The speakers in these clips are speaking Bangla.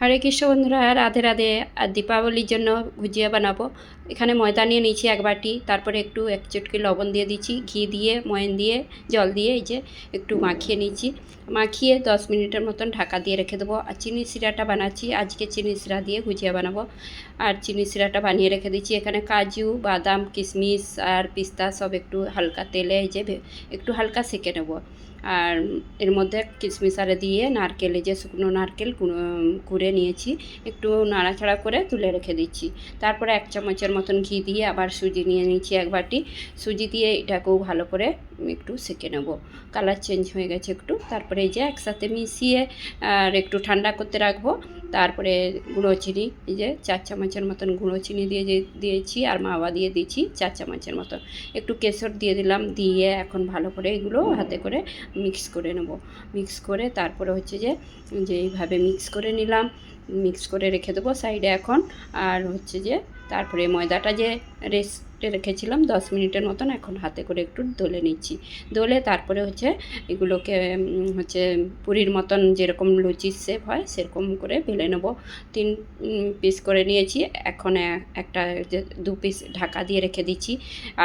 হরে কৃষ্ণ বন্ধুরা, রাধে রাধে। আর দীপাবলির জন্য গুজিয়া বানাবো। এখানে ময়দা নিয়ে নিয়েছি এক বাটি, তারপরে একটু এক চটকি লবণ দিয়ে দিচ্ছি ঘি দিয়ে, ময়ন দিয়ে, জল দিয়ে, এই যে একটু মাখিয়ে নিচ্ছি মাখিয়ে দশ মিনিটের মতন ঢাকা দিয়ে রেখে দেবো। আর চিনি শিরাটা বানাচ্ছি, আজকে চিনি শিরা দিয়ে গুজিয়া বানাবো। আর চিনি শিরাটা বানিয়ে রেখে দিচ্ছি এখানে কাজু, বাদাম, কিশমিশ আর পিস্তা সব একটু হালকা তেলে, এই যে একটু হালকা সেঁকে নেব। আর এর মধ্যে কিশমিশ আরে দিয়ে নারকেল যে শুকনো নারকেল কুড়ো- নিয়েছি। একটু নাড়াচাড়া করে তুলে রেখে দিচ্ছি। তারপরে এক চামচের মতন ঘি দিয়ে আবার সুজি নিয়ে নিচ্ছি এক বাটি। সুজি দিয়ে এটাকেও ভালো করে একটু সেঁকে নেব। কালার চেঞ্জ হয়ে গেছে একটু। তারপরে এই যে একসাথে মিশিয়ে আর একটু ঠান্ডা করতে রাখব। তারপরে গুঁড়ো চিনি, এই যে চার চামচের মতন গুঁড়ো চিনি দিয়ে দিয়েছি আর মাওয়া দিয়ে দিয়েছি চার চামচের মতন একটু কেশর দিয়ে দিলাম, দিয়ে এখন ভালো করে এগুলো হাতে করে মিক্স করে নেব। মিক্স করে তারপরে হচ্ছে যে যে এইভাবে মিক্স করে নিলাম মিক্স করে রেখে দেবো সাইডে এখন। আর হচ্ছে যে তারপরে ময়দাটা যে রেস্টে রেখেছিলাম দশ মিনিটের মতন, এখন হাতে করে একটু দলে নিচ্ছি। দলে তারপরে হচ্ছে এগুলোকে হচ্ছে পুরীর মতন যেরকম লুচির শেপ হয়, সেরকম করে বেলে নেব। তিন পিস করে নিয়েছি। এখন একটা দু পিস ঢাকা দিয়ে রেখে দিচ্ছি।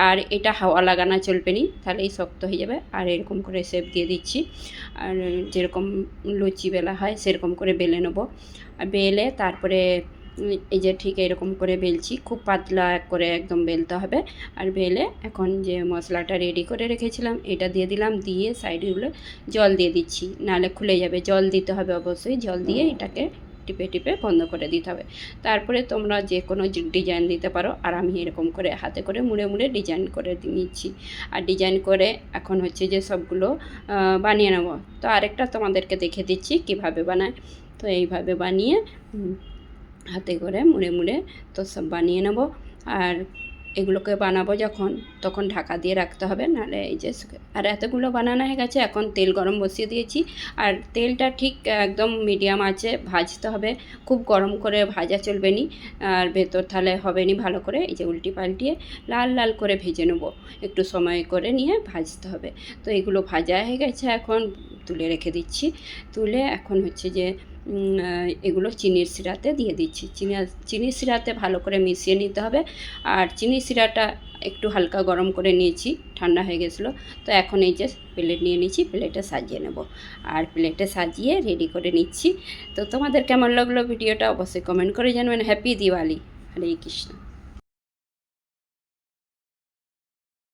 আর এটা হাওয়া লাগানো চলবে নি, তাহলেই শক্ত হয়ে যাবে। আর এরকম করে শেপ দিয়ে দিচ্ছি। আর যেরকম লুচি বেলা হয়, সেরকম করে বেলে নেব। বেলে তারপরে এই যে ঠিক এরকম করে বেলছি খুব পাতলা করে একদম বেলতে হবে। আর বেলে এখন যে মশলাটা রেডি করে রেখেছিলাম এটা দিয়ে দিলাম দিয়ে সাইডগুলো জল দিয়ে দিচ্ছি। নাহলে খুলে যাবে জল দিতে হবে অবশ্যই জল দিয়ে এটাকে টিপে টিপে বন্ধ করে দিতে হবে। তারপরে তোমরা যে কোনো ডিজাইন দিতে পারো আর আমি এরকম করে হাতে করে মুড়ে মুড়ে ডিজাইন করে নিচ্ছি। আর ডিজাইন করে এখন হচ্ছে যে সবগুলো বানিয়ে নেব। তো আরেকটা তোমাদেরকে দেখে দিচ্ছি কীভাবে বানায়। তো এইভাবে বানিয়ে হাতে করে মুড়ে মুড়ে তো সব বানিয়ে নেব। আর এগুলোকে বানাবো যখন, তখন ঢাকা দিয়ে রাখতে হবে, নাহলে এই যে আর এতগুলো বানানো হয়ে গেছে, এখন তেল গরম বসিয়ে দিয়েছি। আর তেলটা ঠিক একদম মিডিয়াম আছে, ভাজতে হবে। খুব গরম করে ভাজা চলবে নি আর ভেতর তাহলে হবে নি ভালো করে, এই যে উল্টি পাল্টিয়ে লাল লাল করে ভেজে নেব। একটু সময় করে নিয়ে ভাজতে হবে। তো এগুলো ভাজা হয়ে গেছে, এখন তুলে রেখে দিচ্ছি। তুলে এখন হচ্ছে যে এগুলো চিনির সিরাতে দিয়ে দিচ্ছি। চিনি, চিনির সিরাতে ভালো করে মিশিয়ে নিতে হবে। আর চিনি সিরাটা একটু হালকা গরম করে নিয়েছি, ঠান্ডা হয়ে গেছিল। তো এখন এই যে প্লেট নিয়ে নিচ্ছি প্লেটে সাজিয়ে নেব। আর প্লেটে সাজিয়ে রেডি করে নিচ্ছি। তো তোমাদের কেমন লাগল ভিডিওটা অবশ্যই কমেন্ট করে জানবেন। হ্যাপি দিওয়ালি হরে কৃষ্ণ